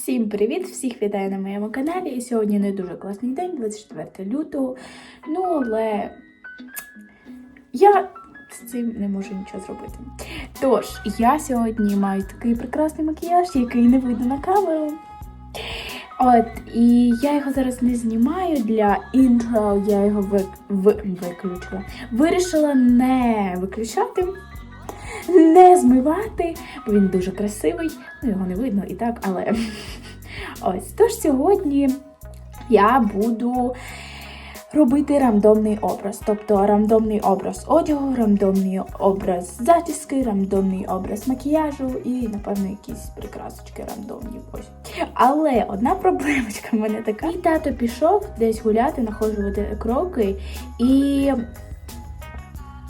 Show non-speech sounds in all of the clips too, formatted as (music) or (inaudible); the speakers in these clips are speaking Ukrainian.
Всім привіт! Всіх вітаю на моєму каналі. І сьогодні не дуже класний день, 24 лютого. Ну, але я з цим не можу нічого зробити. Тож, я сьогодні маю такий прекрасний макіяж, який не видно на камеру. От, і я його зараз не знімаю для інтро, я його ви, ви, виключила. Вирішила не виключати, не змивати, бо він дуже красивий. Ну, його не видно і так, але ось. Тож сьогодні я буду робити рандомний образ. Тобто рандомний образ одягу, рандомний образ зачіски, рандомний образ макіяжу і, напевно, якісь прикрасочки рандомні. Ось. Але одна проблемочка в мене така. Мій тато пішов десь гуляти, находжувати кроки, і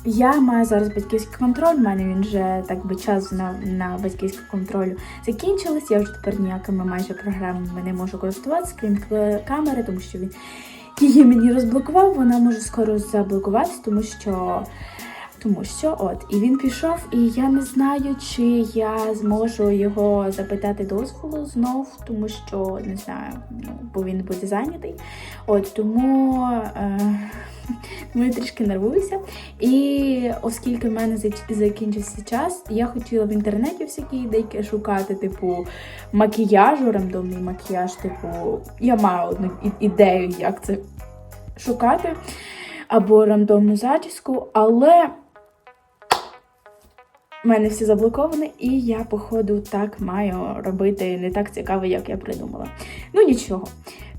я маю зараз батьківський контроль. в мене він вже так би час на, на батьківському контролю закінчилось. Я вже тепер ніякими майже програмами не можу користуватися, крім камери, тому що він її мені розблокував. Вона може скоро заблокуватися, тому що. Тому що от, і він пішов, і я не знаю, чи я зможу його запитати дозволу знов, тому що не знаю, ну бо він буде зайнятий. От тому е, (laughs) я трішки нервуюся. І оскільки в мене закінчився час, я хотіла в інтернеті всякі ідейки шукати, типу макіяжу, рандомний макіяж. Типу, я маю одну ідею, як це шукати, або рандомну зачіску, але. У мене все заблоковане, і я, походу, так маю робити не так цікаво, як я придумала. Ну нічого.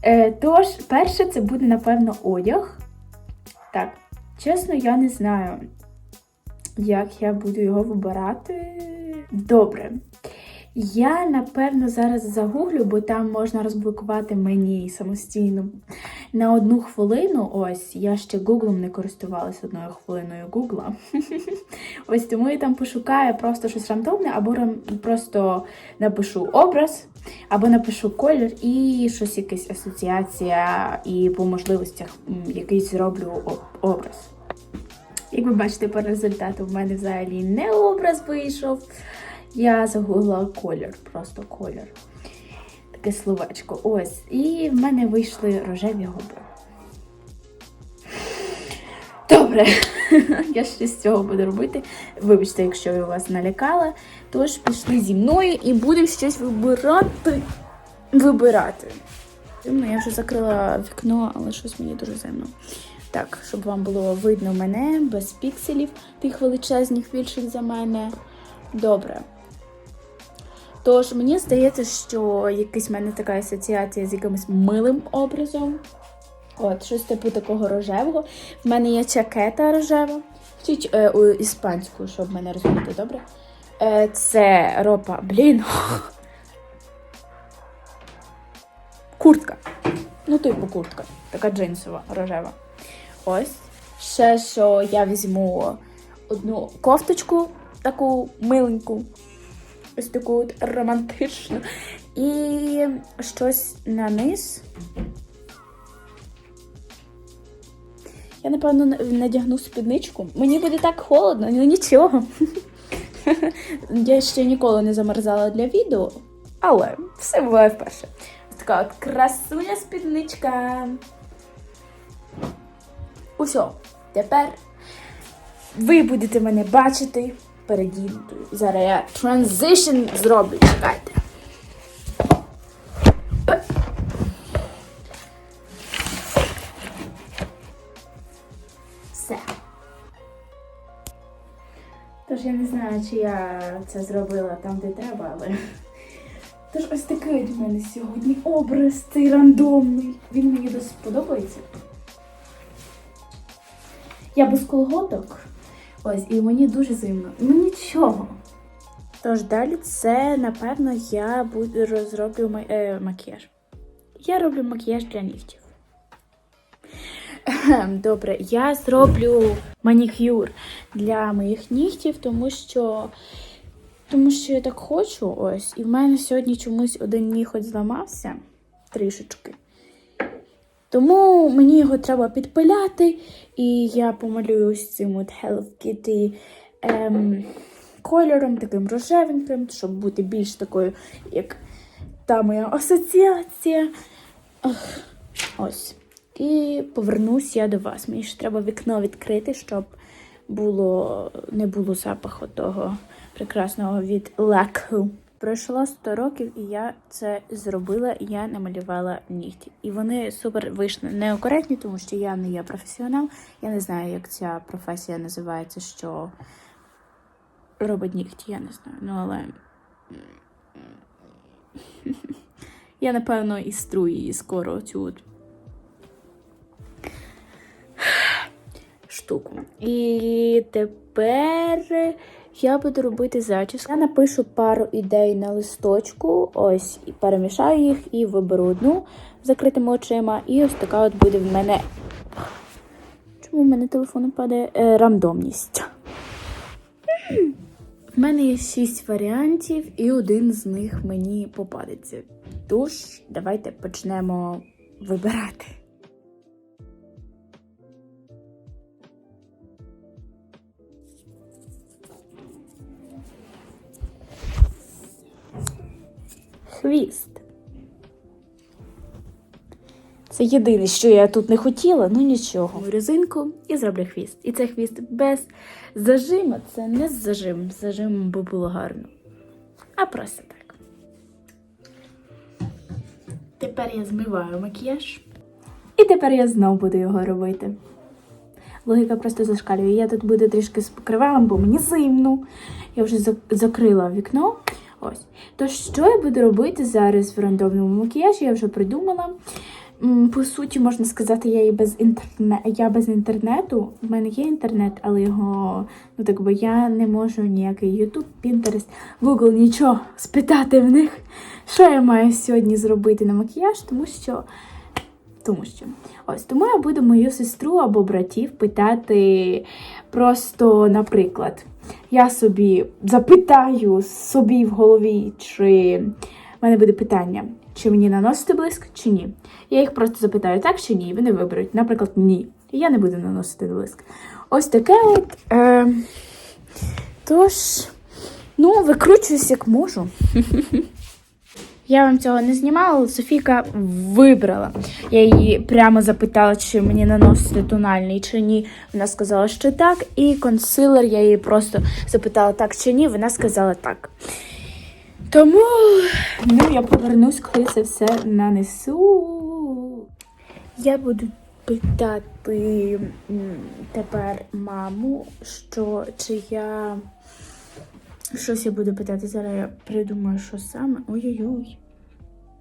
Е, тож, перше, це буде, напевно, одяг. Так, чесно, я не знаю, як я буду його вибирати. Добре. Я, напевно, зараз загуглю, бо там можна розблокувати мені самостійно на одну хвилину. Ось, я ще гуглом не користувалася одною хвилиною гугла. (laughs) Ось тому я там пошукаю просто щось рандомне, або просто напишу образ, або напишу колір і щось якась асоціація, і по можливостях якийсь зроблю образ. Як ви бачите, по результату в мене взагалі не образ вийшов. Я загуглила колір, просто колір. Таке словечко. Ось. І в мене вийшли рожеві губи. Добре, (laughs) я ще з цього буду робити. Вибачте, якщо я вас налякала. Тож пішли зі мною і будемо щось вибирати. Вибирати. Я вже закрила вікно, але щось мені дуже зимно. Так, щоб вам було видно мене без пікселів, тих величезних більших за мене. Добре. Тож мені здається, що якась в мене така асоціація з якимось милим образом. От, щось типу такого рожевого. В мене є чакета рожева. Вчіть е, у іспанську, щоб мене розуміти, добре? Е, це ропа, блін. Куртка. Ну, типу куртка. Така джинсова, рожева. Ось. Ще що я візьму одну кофточку, таку миленьку. Ось таку от романтичну. І щось на низ. Я, напевно, надягну спідничку. Мені буде так холодно, ну нічого. (laughs) Я ще ніколи не замерзала для відео, але все буває вперше. Така красуня спідничка. Усьо, тепер ви будете мене бачити передінутою. Зараз я транзишн зроблю. Чекайте. Все. Тож я не знаю, чи я це зробила там, де треба, але. Тож ось такий в мене сьогодні образ цей рандомний. Він мені досить подобається. Я без колготок. Ось, і мені дуже зимно. Ну нічого. Тож далі це, напевно, я буду розроблю ма- е, макіяж. Я роблю макіяж для нігтів. Добре, я зроблю манікюр для моїх нігтів, тому що. Тому що я так хочу ось. І в мене сьогодні чомусь один ніготь зламався трішечки. Тому мені його треба підпиляти, і я помалюю ось цим от Hello Kitty ем, кольором, таким рожевеньким, щоб бути більш такою, як та моя асоціація. Ах, ось. І повернусь я до вас. Мені ще треба вікно відкрити, щоб було, не було запаху того прекрасного від лаку. Пройшло 100 років, і я це зробила, і я намалювала нігті. І вони супер вийшли неокоректні, тому що я не є професіонал. Я не знаю, як ця професія називається, що робить нігті, я не знаю. Ну, але я, напевно, і стру її скоро цю от штуку. І тепер я буду робити зачіску. Я напишу пару ідей на листочку, ось, і перемішаю їх і виберу одну з закритими очима. І ось така от буде в мене. Чому в мене телефон падає? Е, рандомність. В мене є шість варіантів, і один з них мені попадеться. Тож, давайте почнемо вибирати. Хвіст. Це єдине, що я тут не хотіла, ну нічого. Резинку і зроблю хвіст. І це хвіст без зажима. Це не з зажимом. З зажимом би було гарно. А просто так. Тепер я змиваю макіяж. І тепер я знову буду його робити. Логіка просто зашкалює. Я тут буду трішки з покривалом, бо мені зимно. Я вже закрила вікно. Ось. Тож, що я буду робити зараз в рандомному макіяжі, я вже придумала. По суті, можна сказати, я і без інтерне... я без інтернету. В мене є інтернет, але його ну так би я не можу ніякий YouTube, Pinterest, Google нічого спитати в них, що я маю сьогодні зробити на макіяж, тому що. Тому що ось тому я буду мою сестру або братів питати просто, наприклад, я собі запитаю собі в голові, чи в мене буде питання, чи мені наносити блиск, чи ні. Я їх просто запитаю так чи ні, і вони виберуть, наприклад, ні. І я не буду наносити блиск. Ось таке от. Е, тож, ну, викручуюсь як можу. (laughs) Я вам цього не знімала, але Софійка вибрала. Я її прямо запитала, чи мені наносити тональний чи ні. Вона сказала, що так. І консилер я її просто запитала так чи ні. Вона сказала так. Тому ну, я повернусь, коли це все нанесу. Я буду питати тепер маму, що чи я. Щось я буду питати, зараз я придумаю, що саме. Ой-ой-ой.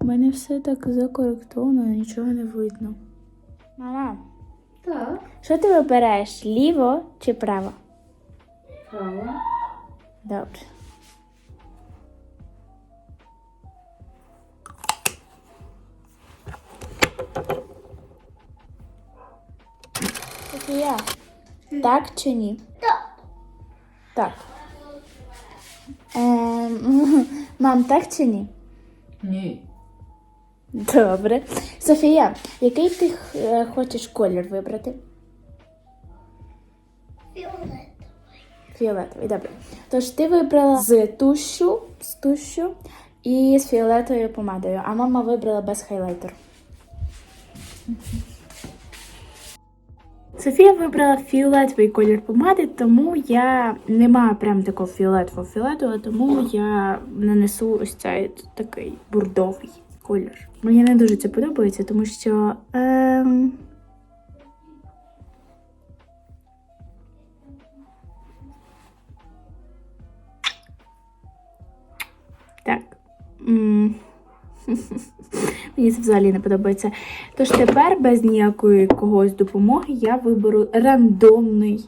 У мене все так закоректовано, нічого не видно. Мама, Так, що ти вибираєш? Ліво чи право? право. Добре. Софія, так чи ні? Так. Так. Ем, (laughs) мам, так чи ні? Ні. Добре. Софія, який ти е, хочеш колір вибрати? Фіолет. Фіолетовий, добре. Тож ти вибрала з тушу, з тушу і з фіолетовою помадою, а мама вибрала без хайлайтеру. Софія вибрала фіолетовий колір помади, тому я не маю прям такого фіолетового фіолетового, тому я нанесу ось цей такий бурдовий колір. Мені не дуже це подобається, тому що. Ем... Так. (laughs) Мені це взагалі не подобається. Тож тепер без ніякої когось допомоги я виберу рандомний,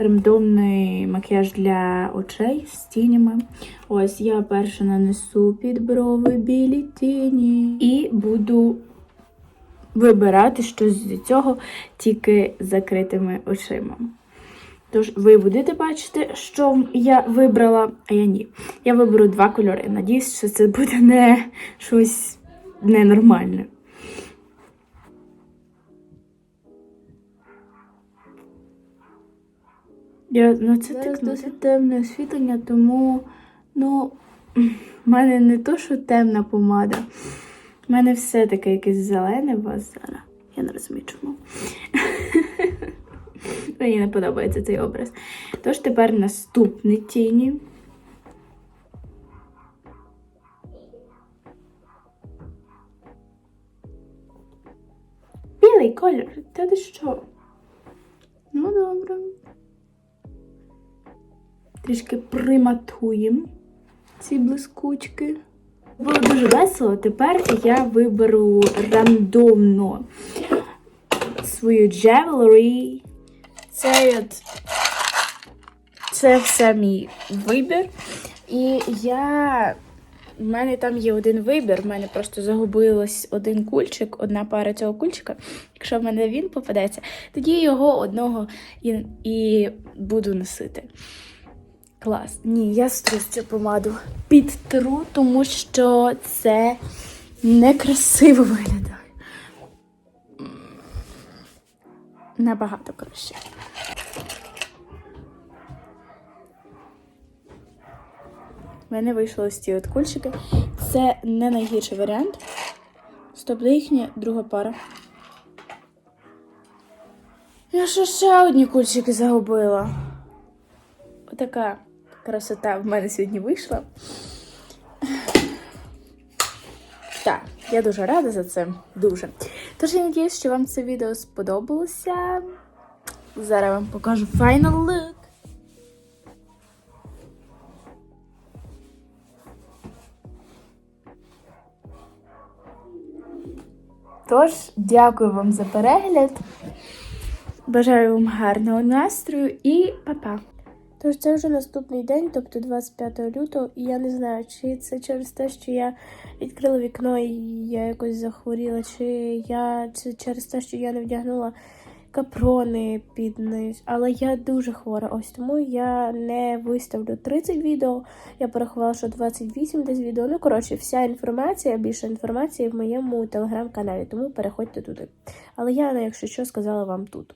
рандомний макіяж для очей з тінями. Ось я перше нанесу під брови білі тіні і буду вибирати щось з цього тільки закритими очима. Тож ви будете бачити, що я вибрала, а я ні. Я виберу два кольори. Надіюсь, що це буде не щось ненормальне. Я, ну, це так досить темне освітлення, тому ну, У мене не то, що темна помада. У мене все таке якесь зелене у вас зараз. Я не розумію, чому. (laughs) Мені не подобається цей образ. Тож тепер наступні тіні. Білий колір. Та ти що? Ну, добре. Трішки приматуємо ці блискучки. Було дуже весело. Тепер я виберу рандомно свою jewelry. Це, це все мій вибір. І я. У мене там є один вибір, в мене просто загубилось один кульчик, одна пара цього кульчика. Якщо в мене він попадеться, тоді його одного і, і буду носити. Клас. Ні, я стру цю помаду підтру, тому що це некрасиво виглядає. Набагато краще. У мене вийшло ось ці от кульчики. Це не найгірший варіант. Стоп, де їхня друга пара. Я ще ще одні кульчики загубила. Отака красота в мене сьогодні вийшла. Так, я дуже рада за це. Дуже. Тож я надіюсь, що вам це відео сподобалося. Зараз вам покажу final look. Тож, дякую вам за перегляд. Бажаю вам гарного настрою і па-па. Тож це вже наступний день, тобто 25 лютого, і я не знаю, чи це через те, що я відкрила вікно і я якось захворіла, чи я чи через те, що я не вдягнула капрони під низ. Але я дуже хвора. Ось тому я не виставлю 30 відео. Я порахувала, що 28 десь відео. Ну, коротше, вся інформація, більше інформації в моєму телеграм-каналі, тому переходьте туди. Але я, якщо що, сказала вам тут.